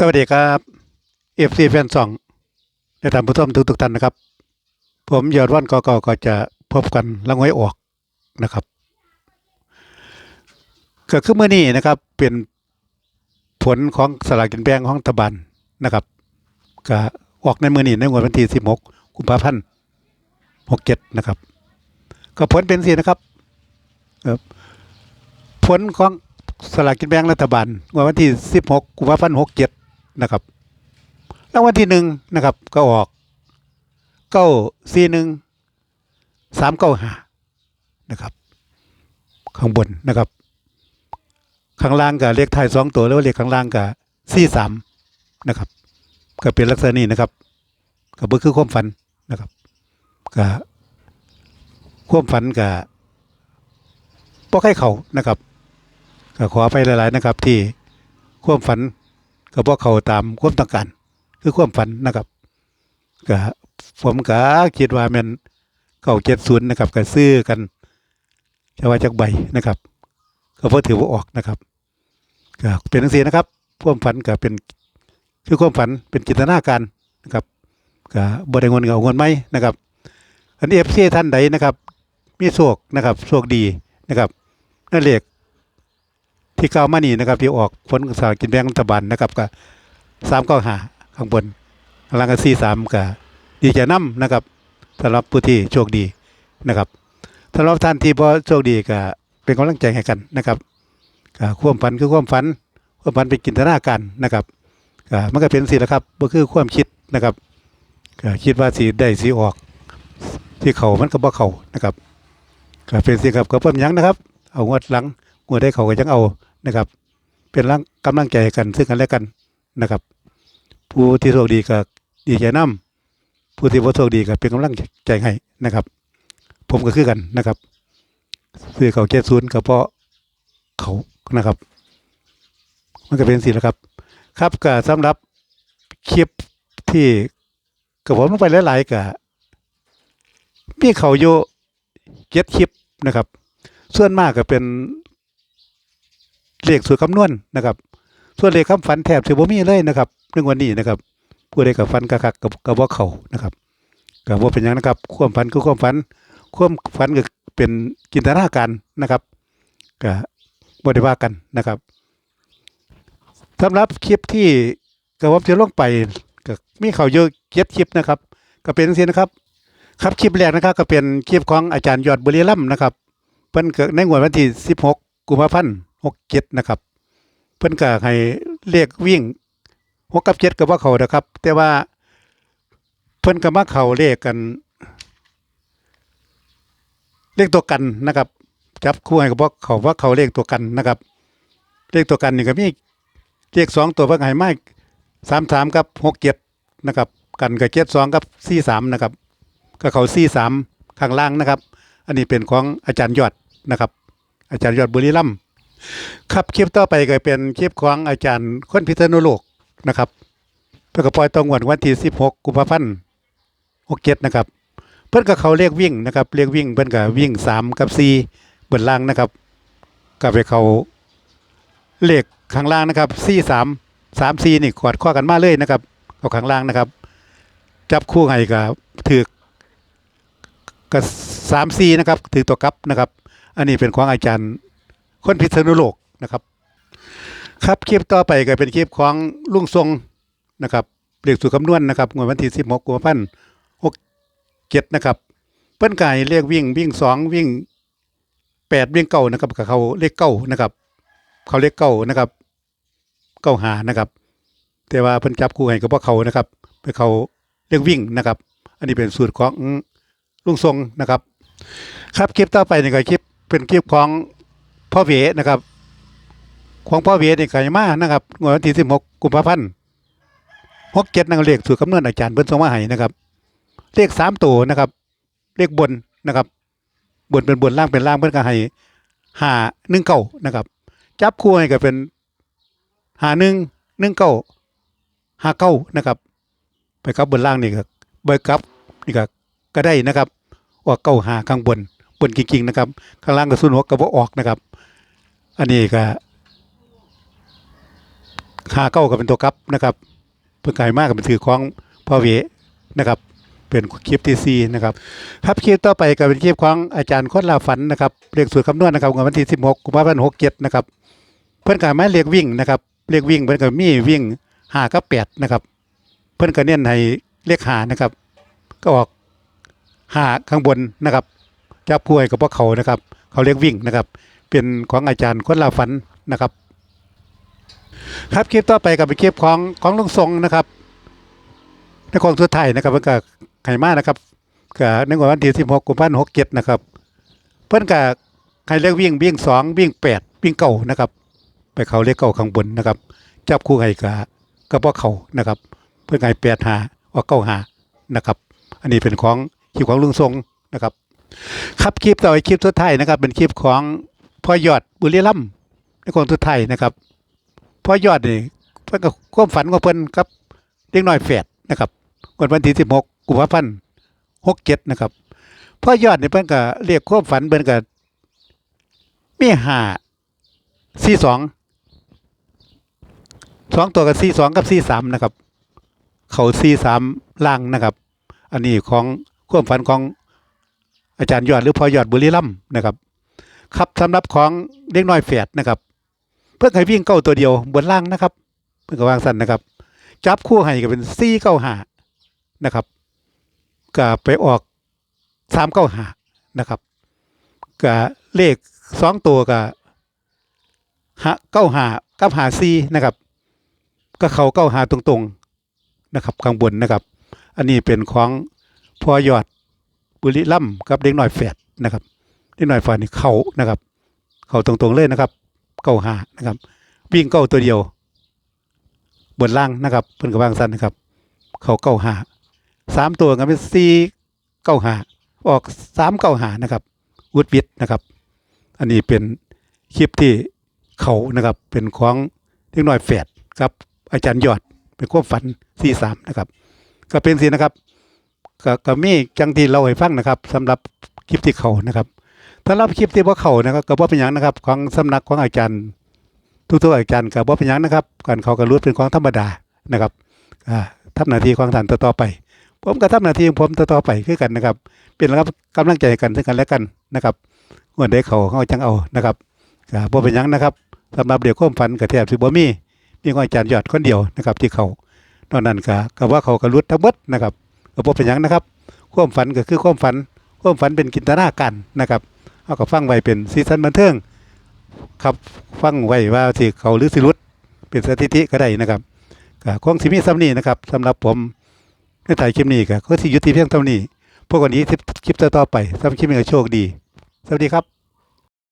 สวัสดีครับเอฟซีแฟนสองและท่านผู้ชมทุกทุกๆท่านนะครับ ผมยอดวันกอกก็จะพบกันลังไว้ออกนะครับเก็คือเมื่อนี้นะครับเป็นผลของสลากกินแบ่งของรัฐบาลนะครับก็ออกในมือนี้ในวันที่สิบหกกุมภาพันธ์หกเจ็ดนะครับ ก็ผลเป็นสินะครับ ผลของสลากกินแบ่งรัฐบาลวดวันที่สิบหกกุมภาพันธ์หกเจ็ด นะครับรางวัลที่หนึ่งนะครับ ก็ออกเก้าสี่หนึ่งสามเก้าห้านะครับ ข้างบนนะครับ ข้างล่างกับเลขท้ายสองตัวแล้วเลขข้างล่างกับสี่สามนะครับ ก็เป็นลักษณะนี้นะครับก็เพื่อคือความฝันนะครับก็ความฝันกับป้อให้เขานะครับก็ขอไปหลาย ๆ นะครับ ที่ความฝัน กับพวกเขาตามความต้องการคือความฝันนะครับก็ผมก็คิดว่าแมันเก่าเจ็ดศูนย์นะครับก็ซื้อกันจะว่าจากใบนะครับ ก็เพราะถือว่าออกนะครับก็เป็นทั้งสี่นะครับความฝันก็เป็นคือความฝันเป็นจินตนาการนะครับก็บริเงนเงาเงินไหมนะครับ อันเอฟซีท่านใดนะครับ มีโชคนะครับโชคดีนะครับนั่นเลข ที่เก้ามานี่นะครับที่ออกผลสลากกินแบ่งรัฐบาลนะครับก็สามเก้าหาข้างบนข้างล่างก็สี่สามก็ดีใจน้ำนะครับสำหรับผู้ที่โชคดีนะครับสำหรับท่านที่พอโชคดีก็เป็นกำลังใจให้กันนะครับก็ความฝันคือความฝัน ความฝันเป็นจินตนาการนะครับก็มันก็เป็นสิละครับก็คือความคิดนะครับก็คิดว่าสีได้สีออกที่เขามันก็บ่เขานะครับก็เป็นสิครับก็เพิ่มยังนะครับ เอางวดหลัง งวดได้เขาก็ยังเอานะครับ เป็นร่างกำลังใจกันซึ่งกันและกันนะครับ ผู้ที่โชคดีก็ดีใจน้ำผู้ที่บ่โชคดีก็เป็นกำลังใจให้นะครับ ผมก็คือกันนะครับซื้อเขาเจ็ดศูนย์ก็เพราะเขานะครับ มันก็เป็นสิแหละครับ ครับก็สำหรับคลิปที่กับผมลงไปหลายๆก็มีเขาอยู่เจ็ดคลิปนะครับ ส่วนมากก็เป็น เลขสูตรคำนวณนะครับส่วนเลขคำฝันแทบจะบ่มีเลยนะครับในวันนี้นะครับผู้ใดกับฟันกะคักกับกับว่าเขานะครับกับว่าเป็นอย่างนะครับความฝันคือความฝันความฝันก็เป็นจินตนาการนะครับก็บ่ได้ว่ากันนะครับสำหรับคลิปที่กับผมจะลงไปก็มีเขาเยอะเจ็ดคลิปนะครับ ก็เป็นเสียนะครับ ครับคลิปแรกนะครับ ก็เป็นคลิปของอาจารย์ยอดบุรีรัมนะครับเพิ่นเกิดในงวดวันที่ 16 กุมภาพันธ์67นะครับ เพิ่นก็ให้เลขวิ่ง6กับ7ก็บ่าเขานะครับ แต่ว่าเพิ่นก็มาเขาเลขกัน เลขตัวกันนะครับจับคู่ให้ก็บ่เขาว่าเขาเลขตัวกันนะครับ เลขตัวกันนี่ก็มีเลขสองตัวเพิ่นให้มา33กับ67นะครับกันกับ72กับ43นะครับก็เขาซี่สามข้างล่างนะครับ อันนี้เป็นของอาจารย์ยอดนะครับ อาจารย์ยอดบุรีรัมย์ ครับคลิปต่อไปก็เป็นคลิปของอาจารย์คนพิษณุโลกนะครับเพื่อกระปล่อยตรงวันวันที่สิบหกกุมภาพันธ์หกเจ็ดนะครับ เพื่อนกับเขาเรียกวิ่งนะครับเรียกวิ่งเพื่อนกับวิ่งสามกับสี่บนล่างนะครับก็ไปเขาเลขข้างล่างนะครับสี่สามสามสี่นี่กอดข้อกันมาเลยนะครับเอาข้างล่างนะครับ จับคู่ให้กับถือก็สามซีนะครับถือตัวกับนะครับ อันนี้เป็นของอาจารย์ คนพิษณุโลกนะครับ ครับคลิปต่อไปก็เป็นคลิปของลุงทรงนะครับเรียกสู่คำนวณนะครับงวดวันที่สิบหกกุมภาพันธ์หกเจ็ดนะครับเปิ้นไก่เรียกวิ่งวิ่งสองวิ่งแปดวิ่งเก้านะครับกับเขาเลขเก้านะครับ เขาเลขเก้านะครับเก้าหานะครับ แต่ว่าเพิ่นจับคู่ให้กับพวกเขานะครับไปเขาเรียกวิ่งนะครับ อันนี้เป็นสูตรของลุงทรงนะครับ ครับคลิปต่อไปนี่ก็คลิปเป็นคลิปของ พ่อเวนะครับ ของพ่อเวนี่ไก่มานะครับวันที่สิบหกกุมภาพันธ์หกเจ็ดนังเลขสูตรคำนวณอาจารย์เบิ้ลทรงมาให้นะครับ เลขสามตัวนะครับ เลขบนนะครับ บนเป็นบนล่างเป็นล่างเพื่อนก็ให้หาหนึ่งเก้านะครับ จับคู่ให้ก็เป็นหาหนึ่งหนึ่งเก้าหาเก้านะครับไปกับบนล่างนี่ก็ไปกับนี่ก็ก็ได้นะครับออกเก้าหาข้างบนบนจริงๆนะครับ ข้างล่างก็สุนหัวกระบอกออกนะครับ อันนี้ก็หาเก้าก็เป็นตัวกับนะครับเพิ่นกายมากก็เป็นถือของพ่อเวนะครับ เป็นคลิปที่สี่นะครับ ครับคลิปต่อไปก็เป็นคลิปของอาจารย์คนลาฝันนะครับเลขสูตรคำนวณนะครับวันที่16กุมภาพันธ์67นะครับ เพิ่อนก็มาเลขวิ่งนะครับเลขวิ่งเพิ่นก็มีวิ่ง5กับ8นะครับ เพิ่อนก็เน้นให้เลขหานะครับ ก็ออกหาข้างบนนะครับจับผู้ให้กับพวกเขานะครับ เขาเรียกวิ่งนะครับ เป็นของอาจารย์คนลาฝันนะครับ ครับคลิปต่อไปกับเป็นคลิปของของลุงทรงนะครับในของสุดท้ายนะครับเพิ่นก็ไข่มานะครับก็ในวันที่16กุมภาพันธ์67นะครับ เพิ่นก็ให้เรียกวิ่งวิ่งสองวิ่งแปดวิ่งเก้านะครับ ไปเขาเรียกเก้าข้างบนนะครับ จับคู่ให้กับกับพวกเขานะครับ เพิ่นให้แปดหาออกเก้าหานะครับ อันนี้เป็นของคลิปของลุงทรงนะครับ ครับคลิปต่อไปคลิปสุดท้ายนะครับ เป็นคลิปของ พอยอดบุรีรัมในของสุดท้ายนะครับพอยอดนี่เพิ่นก็ความฝันของเพิ่นกับเด็กน้อยแฝดนะครับวันวันที่16กุมภาพันธ์67นะครับพ่อยอดนี่เพิ่นก็เรียกความฝันเพิ่นก็มีห้าสี่สองสองตัวกับสี่สองกับสี่สามนะครับ เขาสี่สามล่างนะครับ อันนี้ของความฝันของอาจารย์ยอดหรือพ่อยอดบุรีรัมนะครับ ครับสำหรับของเด็กน้อยแฝดนะครับ เพื่อให้วิ่งเก้าตัวเดียวบนล่างนะครับ เพื่อวางสั้นนะครับ จับคู่ให้ก็เป็นสี่เก้าหานะครับก็ไปออกสามเก้าหานะครับก็เลขสองตัวก็หาเก้าหากับหาซีนะครับ ก็เขาเก้าหาตรงๆนะครับข้างบนนะครับ อันนี้เป็นของพอยอดบุรีรัมกับเด็กน้อยแฝดนะครับ เด็กน้อยแฝดนี่เขานะครับ เขาตรงๆเลยนะครับ เก้าหานะครับ วิ่งเก้าตัวเดียว บนล่างนะครับเพิ่นกับางสั้นนะครับ เขาเก้าหาสามตัวก็เป็นสี่เก้าหาออกสามเก้าหานะครับวุดวิดนะครับ อันนี้เป็นคลิปที่เขานะครับ เป็นของเล็กน้อยแฝดครับ อาจารย์ยอดเป็นความฝันสี่สามนะครับ ก็เป็นสินะครับก็ก็มีจังที่เราให้ฟังนะครับสำหรับคลิปที่เขานะครับ ถ้ารับคลิปที่ว่าเขานะครับก็บ่เป็นหยังนะครับของสำนักของอาจารย์ทุกๆอาจารย์ก็บ่เป็นหยังนะครับการเขาก็รู้เป็นของธรรมดานะครับอ่าทำหน้าที่ของท่านต่อไป ผมก็ทำหน้าที่ของผมต่อไปคือกันนะครับ เป็นรับกำลังใจกันซึ่งกันและกันนะครับเมื่อได้เขาเขาจังเอานะครับก็บ่เป็นหยังนะครับสำหรับเด็กความฝันก็แทบสิบ่มีมีของอาจารย์ยอดคนเดียวนะครับ ที่เขานอกนั้นก็ก็ว่าเขาก็รุดทั้งหมดนะครับก็บ่เป็นหยังนะครับความฝันก็คือความฝันความฝันเป็นกินตนาการนะครับ เอาก็ฟังไว้เป็นซีซันบันเทิงครับฟังไว้ว่าสิเขาหรือสิรุดเป็นสถิติก็ได้นะครับก็คงสิมีซ้ำนี้นะครับสำหรับผมในถ่ายคลิปนี้ก็ก็สิยุติเพียงเท่านี้พวกวันนี้คลิปต่อไปสำหรับคลิปนี้ก็โชคดี สวัสดีครับ